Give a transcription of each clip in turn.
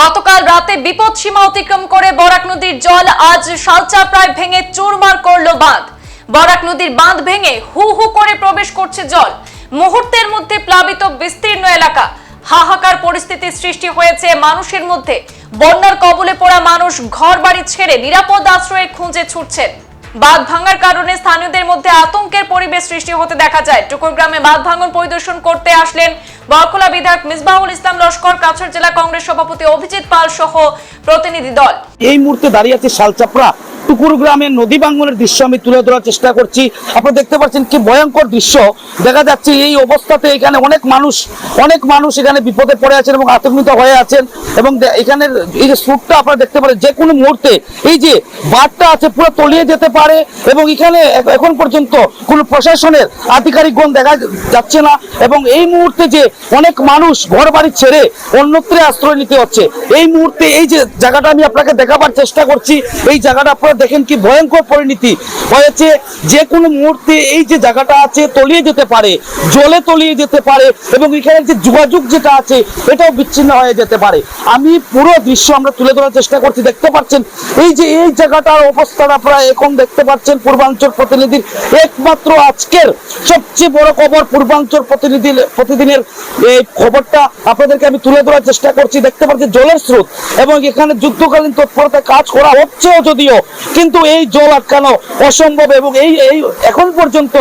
গতকাল রাতে বিপদ সীমা অতিক্রম করে বরাক নদীর জল আজ সালচা প্রায় ভেঙে চুরমার করল বাঁধ। বরাক নদীর বাঁধ ভেঙে হু হু করে প্রবেশ করছে জল। মুহূর্তের মধ্যে প্লাবিত বিস্তীর্ণ এলাকা। হাহাকার পরিস্থিতি সৃষ্টি হয়েছে মানুষের মধ্যে। বন্যার কবলে পড়া মানুষ ঘর বাড়ি ছেড়ে নিরাপদ আশ্রয়ে খুঁজে ছুটছেন। বাঁধ ভাঙার কারণে স্থানীয়দের মধ্যে আতঙ্কের পরিবেশ সৃষ্টি হতে দেখা যায়। টুকুর গ্রামে বাঁধ ভাঙন পরিদর্শন করতে আসলেন বরখোলা বিধায়ক মিসবাহুল ইসলাম লস্কর কাছর জেলা কংগ্রেস সভাপতি অভিজিৎ পাল সহ প্রতিনিধি দল। এই মুহূর্তে দাঁড়িয়ে আছে শালচাপড়া টুকুর গ্রামের নদী বাঙ্গনের দৃশ্য আমি তুলে ধরার চেষ্টা করছি। আপনারা দেখতে পাচ্ছেন কি ভয়ঙ্কর দৃশ্য। দেখা যাচ্ছে এই অবস্থাতে এখানে অনেক মানুষ অনেক মানুষ এখানে বিপদে পড়ে আছেন এবং আতঙ্কিত হয়ে আছেন এবং এখানের এই যে স্রোতটা আপনারা দেখতে পারেন, যে কোনো মুহূর্তে এই যে বাঁধটা আছে পুরো তলিয়ে যেতে পারে এবং এখানে এখন পর্যন্ত কোনো প্রশাসনের আধিকারিকগণ দেখা যাচ্ছে না এবং এই মুহূর্তে যে অনেক মানুষ ঘর বাড়ি ছেড়ে অন্যত্রে আশ্রয় নিতে হচ্ছে, এই মুহূর্তে এই যে জায়গাটা আমি আপনাকে দেখাবার চেষ্টা করছি, এই জায়গাটা আপনারা দেখেন কি ভয়ঙ্কর পরিণতি। হয়েছে যে কোনো মুহূর্তে এই যে জায়গাটা আছে তলিয়ে যেতে পারে, জলে তলিয়ে যেতে পারে এবং এখানে যে যোগাযোগ যেটা আছে এটাও বিচ্ছিন্ন হয়ে যেতে পারে। আমি পুরো দৃশ্য আমরা তুলে ধরার চেষ্টা করছি, দেখতে পাচ্ছেন? এই যে এই জায়গাটার অবস্থাটা আপনারা এখন দেখতে পাচ্ছেন পূর্বাঞ্চল প্রতিনিধির একমাত্র আজকের সবচেয়ে বড় খবর, পূর্বাঞ্চল প্রতিনিধি প্রতিদিনের এই খবরটা আপনাদেরকে আমি তুলে ধরার চেষ্টা করছি। দেখতে পাচ্ছি জলের স্রোত এবং এখানে যুদ্ধকালীন তৎপরতা কাজ করা হচ্ছেও যদিও কিন্তু এই জল আটকানো অসম্ভব এবং এই এই এখন পর্যন্ত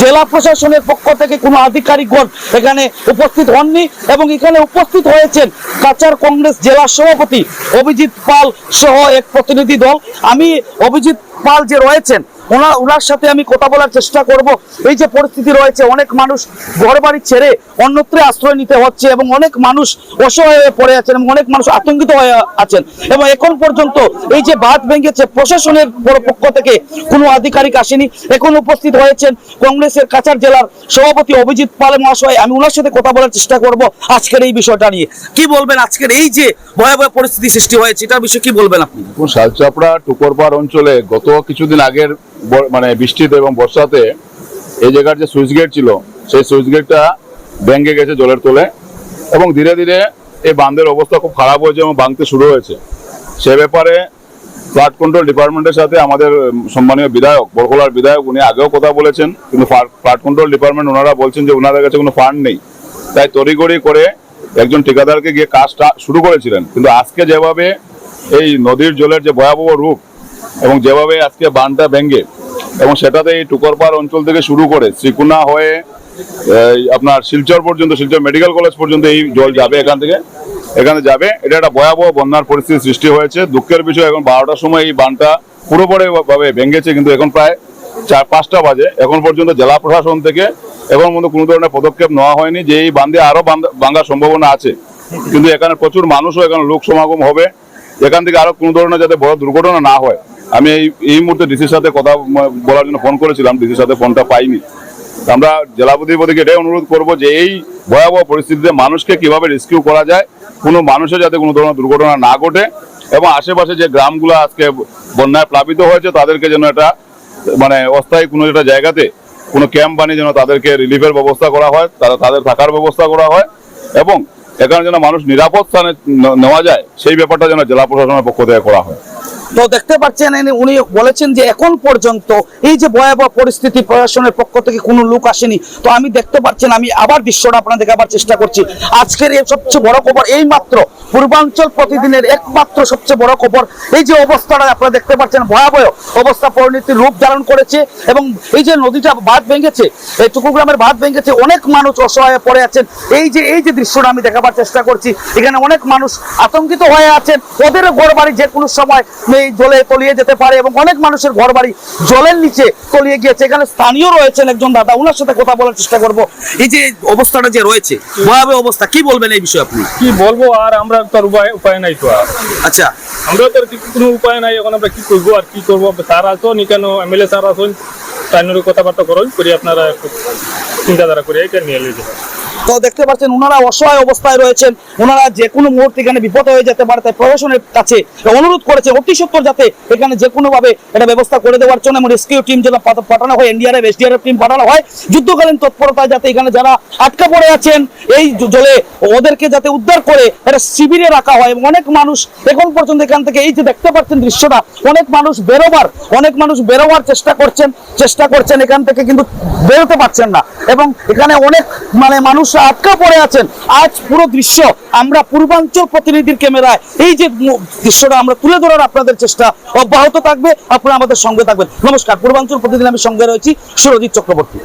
জেলা প্রশাসনের পক্ষ থেকে কোনো আধিকারিকগণ এখানে উপস্থিত হননি এবং এখানে উপস্থিত হয়েছেন কাচার কংগ্রেস জেলা সভাপতি অভিজিৎ পাল সহ এক প্রতিনিধি দল। আমি অভিজিৎ পাল যে রয়েছেন ওনার ওনার সাথে আমি কথা বলার চেষ্টা করব। এই যে পরিস্থিতি রয়েছে অনেক মানুষ ঘর বাড়ি ছেড়ে অন্যত্রে আশ্রয় নিতে হচ্ছে এবং অনেক মানুষ অসহায় হয়ে পড়ে আছেন এবং অনেক মানুষ আতঙ্কিত হয়ে আছেন। এবং এখন পর্যন্ত এই যে বাঁধ ভেঙেছে প্রশাসনের পক্ষ থেকে কোনো আধিকারিক আসেনি। এখন উপস্থিত হয়েছেন কংগ্রেসের কাছার জেলার সভাপতি অভিজিৎ পাল মহাশয়। আমি ওনার সাথে কথা বলার চেষ্টা করব আজকের এই বিষয়টা নিয়ে। কি বলবেন আজকের এই যে ভয়াবহ পরিস্থিতি সৃষ্টি হয়েছে এটার বিষয়ে কি বলবেন আপনি? দেখুন, শালচাপড়া টুকরপাড় অঞ্চলে গত কিছুদিন আগের মানে বৃষ্টিতে এবং বর্ষাতে এই জায়গার যে সুইচ গেট ছিল, সেই সুইচ গেটটা ভেঙে গেছে জলের তলে এবং ধীরে ধীরে এই বাঁধের অবস্থা খুব খারাপ হয়েছে এবং ভাঙতে শুরু হয়েছে। সে ব্যাপারে ফ্লাড কন্ট্রোল ডিপার্টমেন্টের সাথে আমাদের সম্মানীয় বিধায়ক বরকলার বিধায়ক, উনি আগেও কথা বলেছেন, কিন্তু ফ্লাড কন্ট্রোল ডিপার্টমেন্ট ওনারা বলছেন যে ওনাদের কাছে কোনো ফান্ড নেই। তাই তড়িগড়ি করে একজন ঠিকাদারকে গিয়ে কাজটা শুরু করেছিলেন। কিন্তু আজকে যেভাবে এই নদীর জলের যে ভয়াবহ রূপ এবং যেভাবে আজকে বানটা ভেঙ্গে এবং সেটাতে এই টুকরপাড় অঞ্চল থেকে শুরু করে শ্রীকুনা হয়ে আপনার শিলচর পর্যন্ত, শিলচর মেডিকেল কলেজ পর্যন্ত এই জল যাবে এখান থেকে। এখানে যাবে। এটা একটা ভয়াবহ বন্যার পরিস্থিতি সৃষ্টি হয়েছে। দুঃখের বিষয়, এখন বারোটার সময় এই বানটা পুরোপুরি ভাবে ভেঙেছে, কিন্তু এখন প্রায় চার, পাঁচটা বাজে। এখন পর্যন্ত জেলা প্রশাসন থেকে এখন মধ্যে কোনো ধরনের পদক্ষেপ নেওয়া হয়নি যে এই বান্ধে আরও বান্ধ- ভাঙার সম্ভাবনা আছে। কিন্তু এখানে প্রচুর মানুষও এখানে লোক সমাগম হবে। এখান থেকে আরও কোনো ধরনের যাতে বড় দুর্ঘটনা না হয়। আমি এই এই মুহূর্তে ডিসির সাথে কথা বলার জন্য ফোন করেছিলাম, ডিসির সাথে ফোনটা পাইনি। আমরা জেলাপতির প্রতি এটাই অনুরোধ করব যে এই ভয়াবহ পরিস্থিতিতে মানুষকে কীভাবে রেস্কিউ করা যায়, কোনো মানুষের যাতে কোনো ধরনের দুর্ঘটনা না ঘটে, এবং আশেপাশে যে গ্রামগুলো আজকে বন্যায় প্লাবিত হয়েছে, তাদেরকে যেন এটা মানে অস্থায়ী কোনো একটা জায়গাতে কোনো ক্যাম্প বানিয়ে যেন তাদেরকে রিলিফের ব্যবস্থা করা হয়, তারা তাদের থাকার ব্যবস্থা করা হয়, এবং এখানে যেন মানুষ নিরাপদ স্থানে নেওয়া যায়, সেই ব্যাপারটা যেন জেলা প্রশাসনের পক্ষ থেকে করা হয়। তো দেখতে পাচ্ছেন উনি বলেছেন যে এখন পর্যন্ত এই যে ভয়াবহ পরিস্থিতি প্রশাসনের পক্ষ থেকে কোনো লোক আসেনি। তো আমি দেখতে পাচ্ছেন, আমি আবার দৃশ্যটা আপনাদের দেখাবার চেষ্টা করছি। আজকের এই সবচেয়ে বড় খবর এই মাত্র পূর্বাঞ্চল প্রতিদিনের একমাত্র সবচেয়ে বড় খবর। এই যে অবস্থাটা আপনারা দেখতে পাচ্ছেন, ভয়াবহ অবস্থা পরিণতির রূপ ধারণ করেছে এবং এই যে নদীটা বাঁধ ভেঙেছে, এই টুকুগ্রামের বাঁধ ভেঙেছে, অনেক মানুষ অসহায় পড়ে আছেন। এই যে এই যে দৃশ্যটা আমি দেখাবার চেষ্টা করছি, এখানে অনেক মানুষ আতঙ্কিত হয়ে আছেন। ওদেরও ঘর বাড়ি যে কোনো সময় এই জলে তলিয়ে যেতে পারে এবং অনেক মানুষের ঘর বাড়ি জলের নিচে তলিয়ে গিয়েছে। এখানে স্থানীয় রয়েছেন একজন দাদা ওনার সাথে কথা বলার চেষ্টা করব। এই যে অবস্থাটা যে রয়েছে ভয়াবহ অবস্থা কি বলবেন এই বিষয়ে আপনি? কি বলব আর আমরা তো আর উপায় উপায় নাই তো আর। আচ্ছা। আমরা তো আর কোনো উপায় নাই এখন আমরা কি করব আর কি করব? স্যার আসুন নি কেন? এমএলএ স্যার আসুন তাইনের কথাবার্তা করুন করি আপনারা চিন্তাধারা করে এটা নিয়ে নিয়ে যাবেন তো দেখতে পাচ্ছেন ওনারা অসহায় অবস্থায় রয়েছেন। ওনারা যে কোনো মুহূর্তে এখানে বিপদ হয়ে যেতে পারে, তাই প্রশাসনের কাছে অনুরোধ করেছে অতি সত্তর যাতে এখানে যে কোনো ভাবে এটা ব্যবস্থা করে দেওয়ার জন্য এবং রেস্কিউ টিম যেন পাঠানো হয় এনডিআরএফ এসডিআরএফ টিম পাঠানো হয়। যুদ্ধকালীন তৎপরতায় যাতে এখানে যারা আটকা পড়ে আছেন, এই জলে ওদেরকে যাতে উদ্ধার করে এটা শিবিরে রাখা হয় এবং অনেক মানুষ এখন পর্যন্ত এখান থেকে এই যে দেখতে পাচ্ছেন দৃশ্যটা, অনেক মানুষ বেরোবার, অনেক মানুষ বেরোবার চেষ্টা করছেন চেষ্টা করছেন এখান থেকে কিন্তু বেরোতে পারছেন না। এবং এখানে অনেক মানে মানুষ আটকা পড়ে আছেন। আজ পুরো দৃশ্য আমরা পূর্বাঞ্চল প্রতিনিধির ক্যামেরায়, এই যে দৃশ্যটা আমরা তুলে ধরার আপনাদের চেষ্টা। অব্যাহত থাকবে, আপনারা আমাদের সঙ্গে থাকবেন। নমস্কার, পূর্বাঞ্চল প্রতিদিন আমি সঙ্গে রয়েছি, সুরজিৎ চক্রবর্তী।